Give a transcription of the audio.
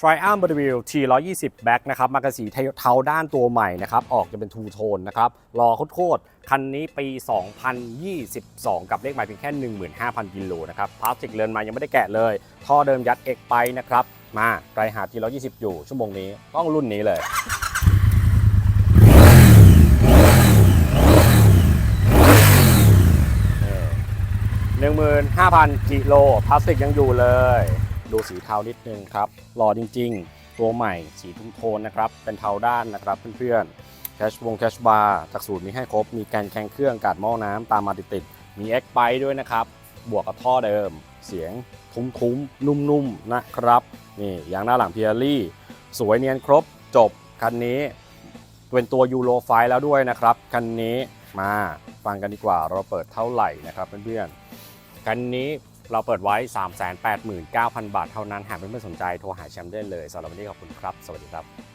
Triumph b r i l T 1 2 0 Back นะครับมากระสีเทาด้านตัวใหม่นะครับออกจะเป็นทูโทนนะครับรอโคตรๆคันนี้ปี 2022 กับเลขหมายเพียงแค่ 15,000 กิโลนะครับพลาสติกเรือนมายังไม่ได้แกะเลย ท่อเดิมยัดเอกไปนะครับ มาใครหา T 1 2 0อยู่ชั่วโมงนี้ต้องรุ่นนี้เลย15,000กิโลพลาสติกยังอยู่เลย ดูสีเทานิดนึงครับหล่อจริง ๆ ตัวใหม่สีทุ่มโทนนะครับ เป็นเทาด้านนะครับเพื่อนๆแคชวงแคชบาร์จากสูตรมีให้ครบ มีแกนแข่งเครื่องกาดหม้อน้ำตามมาติดๆมีเอ็กไ e ด้วยนะครับ บวกกับท่อเดิม เสียงทุ้มๆ นุ่มๆ นะครับ นี่ยางหน้าหลังเพียรี่ สวยเนียนครบจบ คันนี้เป็นตัวยูโรไฟแล้วด้วยนะครับ คันนี้มาฟังกันดีกว่าเราเปิดเท่าไหร่นะครับเพื่อนๆ คันนี้ เราเปิดไว้ 389,000 บาทเท่านั้น หากเพื่อนๆสนใจโทรหาแชมป์ได้เลยสำหรับวันนี้ขอบคุณครับ สวัสดีครับ